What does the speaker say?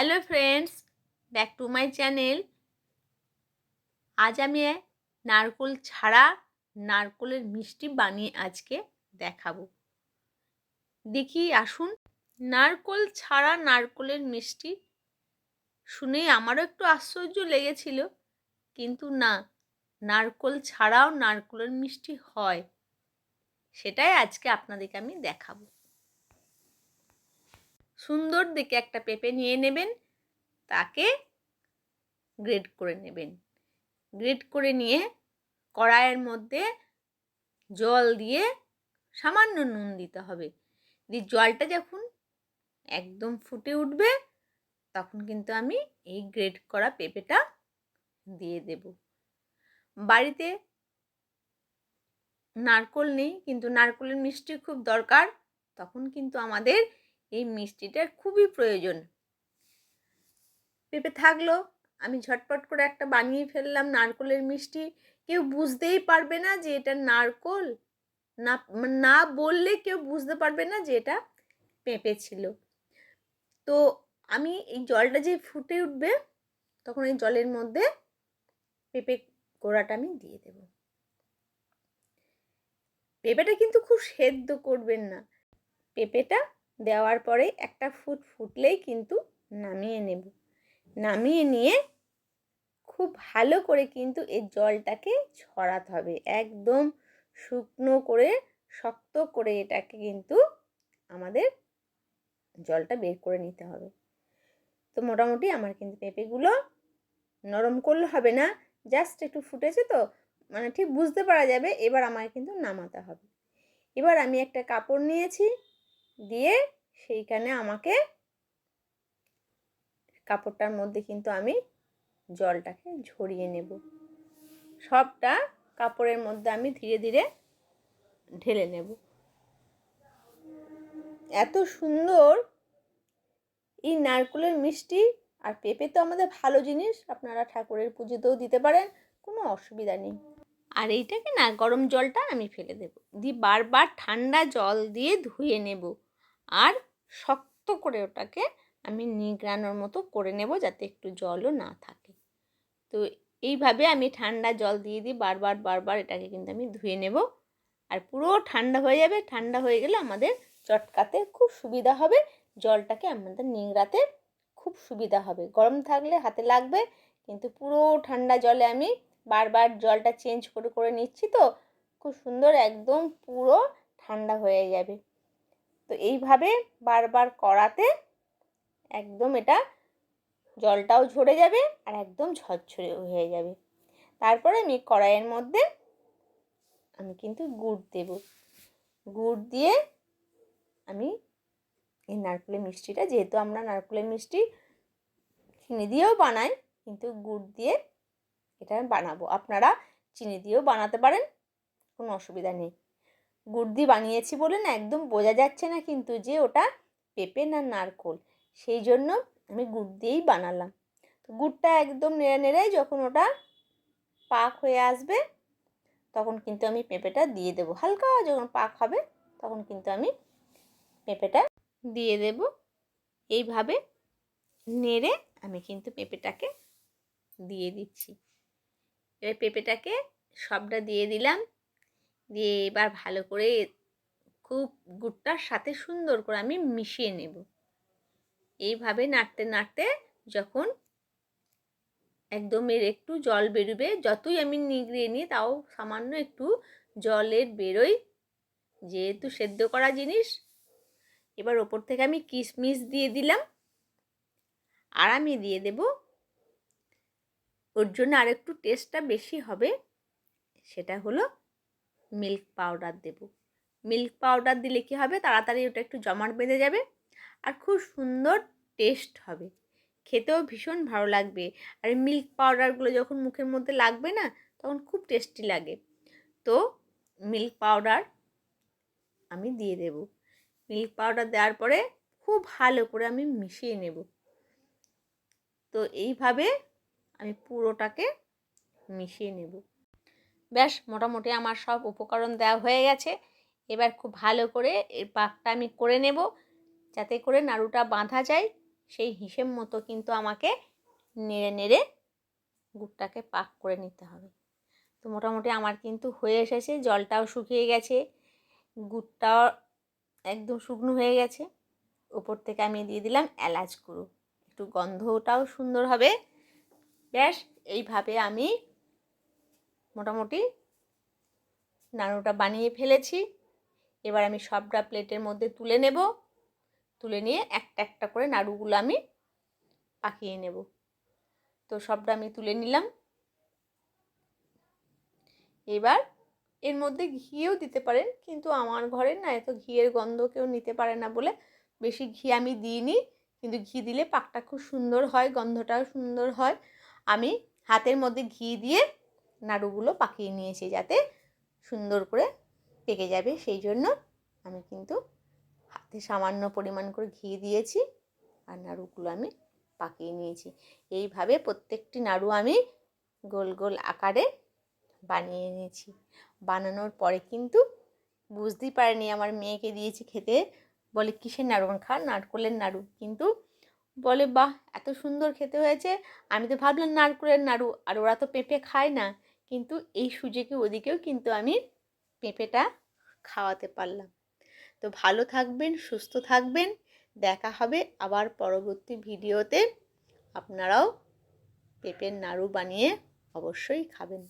Hello friends back to my channel আজ আমি নারকোল ছাড়া নারকোলের মিষ্টি বানিয়ে আজকে দেখাবো। দেখি, আসুন। নারকোল ছাড়া নারকোলের মিষ্টি শুনেই আমারও একটু আশ্চর্য লেগেছিল, কিন্তু না, নারকোল ছাড়াও নারকোলের মিষ্টি হয়, সেটাই আজকে আপনাদেরকে আমি দেখাবো। সুন্দর দেখে একটা পেঁপে নিয়ে নেবেন, তাকে গ্রেড করে নেবেন। গ্রেড করে নিয়ে কড়াইয়ের মধ্যে জল দিয়ে সামান্য নুন দিতে হবে। দিয়ে জলটা যখন একদম ফুটে উঠবে, তখন কিন্তু আমি এই গ্রেড করা পেঁপেটা দিয়ে দেব। বাড়িতে নারকোল নেই, কিন্তু নারকোলের মিষ্টি খুব দরকার, তখন কিন্তু আমাদের এই মিষ্টিটার খুবই প্রয়োজন। পেঁপে থাকল, আমি ঝটপট করে একটা বানিয়ে ফেললাম নারকোলের মিষ্টি। কেউ বুঝতেই পারবে না যে এটা নারকোল। না না বললে কেউ বুঝতে পারবে না যে এটা পেঁপে ছিল। তো আমি এই জলটা যে ফুটে উঠবে, তখন এই জলের মধ্যে পেঁপে গোড়াটা আমি দিয়ে দেব। পেঁপেটা কিন্তু খুব সেদ্ধ করবেন না। পেঁপেটা দেওয়ার পরে একটা ফুট ফুটলেই কিন্তু নামিয়ে নেব। নামিয়ে নিয়ে খুব ভালো করে কিন্তু এই জলটাকে ছড়াতে হবে। একদম শুকনো করে, শক্ত করে এটাকে কিন্তু আমাদের জলটা বের করে নিতে হবে। তো মোটামুটি আমার কিন্তু পেঁপেগুলো নরম করলে হবে না, জাস্ট একটু ফুটেছে তো মানে ঠিক বুঝতে পারা যাবে, এবার আমায় কিন্তু নামাতে হবে। এবার আমি একটা কাপড় নিয়েছি দিয়ে সেইখানে আমাকে কাপড়টার মধ্যে কিন্তু আমি জলটাকে ঝরিয়ে নেব। সবটা কাপড়ের মধ্যে আমি ধীরে ধীরে ঢেলে নেব। এত সুন্দর এই নারকোলের মিষ্টি আর পেঁপে তো আমাদের ভালো জিনিস, আপনারা ঠাকুরের পুজোতেও দিতে পারেন, কোনো অসুবিধা নেই। আর এইটাকে না গরম জলটা আমি ফেলে দেব। দিয়ে বারবার ঠান্ডা জল দিয়ে ধুয়ে নেব। আর শক্ত করে ওটাকে আমি নিগড়ানোর মতো করে নেব যাতে একটু জলও না থাকে। তো এইভাবে আমি ঠান্ডা জল দিয়ে দিই, বারবার বারবার এটাকে কিন্তু আমি ধুয়ে নেব। আর পুরো ঠান্ডা হয়ে যাবে, ঠান্ডা হয়ে গেলে আমাদের চটকাতে খুব সুবিধা হবে, জলটাকে আমাদের নিংড়াতে খুব সুবিধা হবে। গরম থাকলে হাতে লাগবে, কিন্তু পুরো ঠান্ডা জলে আমি বারবার জলটা চেঞ্জ করে করে নিচ্ছি তো, খুব সুন্দর একদম পুরো ঠান্ডা হয়ে যাবে। তো এইভাবে বারবার করাতে একদম এটা জলটাও ঝরে যাবে আর একদম ঝরঝরে হয়ে যাবে। তারপরে আমি কড়াইয়ের মধ্যে আমি কিন্তু গুড় দেব। গুড় দিয়ে আমি এই নারকেলের মিষ্টিটা, যেহেতু আমরা নারকেলের মিষ্টি চিনি দিয়েও বানাই, কিন্তু গুড় দিয়ে এটা বানাবো। আপনারা চিনি দিয়েও বানাতে পারেন, কোনো অসুবিধা নেই। গুড় দিয়ে বানিয়েছি বলে না একদম বোঝা যাচ্ছে না কিন্তু যে ওটা পেঁপে না নারকোল। সেই জন্য আমি গুড় দিয়েই বানালাম। তো গুড়টা একদম নেড়ে নেড়ে যখন ওটা পাক হয়ে আসবে তখন কিন্তু আমি পেঁপেটা দিয়ে দেবো। হালকা যখন পাক হবে তখন কিন্তু আমি পেঁপেটা দিয়ে দেব। এইভাবে নেড়ে আমি কিন্তু পেঁপেটাকে দিয়ে দিচ্ছি। এবার পেঁপেটাকে সবটা দিয়ে দিলাম। দিয়ে এবার ভালো করে খুব গুড়টার সাথে সুন্দর করে আমি মিশিয়ে নেব। এইভাবে নাড়তে নাড়তে যখন একদম এর একটু জল বেরোবে, যতই আমি নিগড়িয়ে নিই তাও সামান্য একটু জলের বেরোই যেহেতু সেদ্ধ করা জিনিস, এবার ওপর থেকে আমি কিশমিশ দিয়ে দিলাম। আর আমি দিয়ে দেব, ওর জন্য আর একটু টেস্টটা বেশি হবে, সেটা হলো মিল্ক পাউডার দেব। মিল্ক পাউডার দিলে কী হবে? তাড়াতাড়ি ওটা একটু জমাট বেঁধে যাবে আর খুব সুন্দর টেস্ট হবে। খেতেও ভীষণ ভালো লাগবে। আর মিল্ক পাউডারগুলো যখন মুখের মধ্যে লাগবে না, তখন খুব টেস্টি লাগে। তো মিল্ক পাউডার আমি দিয়ে দেব। মিল্ক পাউডার দেওয়ার পরে খুব ভালো করে আমি মিশিয়ে নেব। তো এইভাবে আমি পুরোটাকে মিশিয়ে নেব। ব্যাস, মোটামুটি আমার সব উপকরণ দেওয়া হয়ে গেছে। এবার খুব ভালো করে এর পাকটা আমি করে নেব। যাতে করে নাড়ুটা বাঁধা যায়, সেই হিসেব মতো কিন্তু আমাকে নেড়ে নেড়ে গুড়টাকে পাক করে নিতে হবে। তো মোটামুটি আমার কিন্তু হয়ে এসেছে, জলটাও শুকিয়ে গেছে, গুড়টাও একদম শুকনো হয়ে গেছে। ওপর থেকে আমি দিয়ে দিলাম এলাচ গুঁড়ো। একটু গন্ধটাও সুন্দর হবে। ব্যাস, এইভাবে আমি মোটামুটি নাড়ুটা বানিয়ে ফেলেছি। এবার আমি সবটা প্লেটের মধ্যে তুলে নেব। তুলে নিয়ে একটা একটা করে নাড়ুগুলো আমি পাকিয়ে নেব। তো সবটা আমি তুলে নিলাম। এবার এর মধ্যে ঘিও দিতে পারেন, কিন্তু আমার ঘরে না এত ঘিয়ের গন্ধ কেউ নিতে পারে না বলে বেশি ঘি আমি দিইনি। কিন্তু ঘি দিলে পাকটা খুব সুন্দর হয়, গন্ধটাও সুন্দর হয়। আমি হাতের মধ্যে ঘি দিয়ে নাড়ুগুলো পাকিয়ে নিয়েছি যাতে সুন্দর করে পেকে যাবে। সেই জন্য আমি কিন্তু হাতে সামান্য পরিমাণ করে ঘি দিয়েছি আর নাড়ুগুলো আমি পাকিয়ে নিয়েছি। এইভাবে প্রত্যেকটি নাড়ু আমি গোল গোল আকারে বানিয়ে নিয়েছি। বানানোর পরে কিন্তু বুঝতেই পারেনি আমার মেয়েকে দিয়েছি খেতে, বলে কিসের নাড়ু? খা নারকোলের নাড়ু। কিন্তু বলে, বাহ, এত সুন্দর খেতে হয়েছে। আমি তো ভাবলাম নারকোলের নাড়ু, আর ওরা তো পেঁপে খায় না। কিন্তু এই সুযোগে ওদিকেও কিন্তু আমি পেঁপেটা খাওয়াতে পারলাম। তো ভালো থাকবেন, সুস্থ থাকবেন। দেখা হবে আবার পরবর্তী ভিডিওতে। আপনারাও পেঁপের নাড়ু বানিয়ে অবশ্যই খাবেন।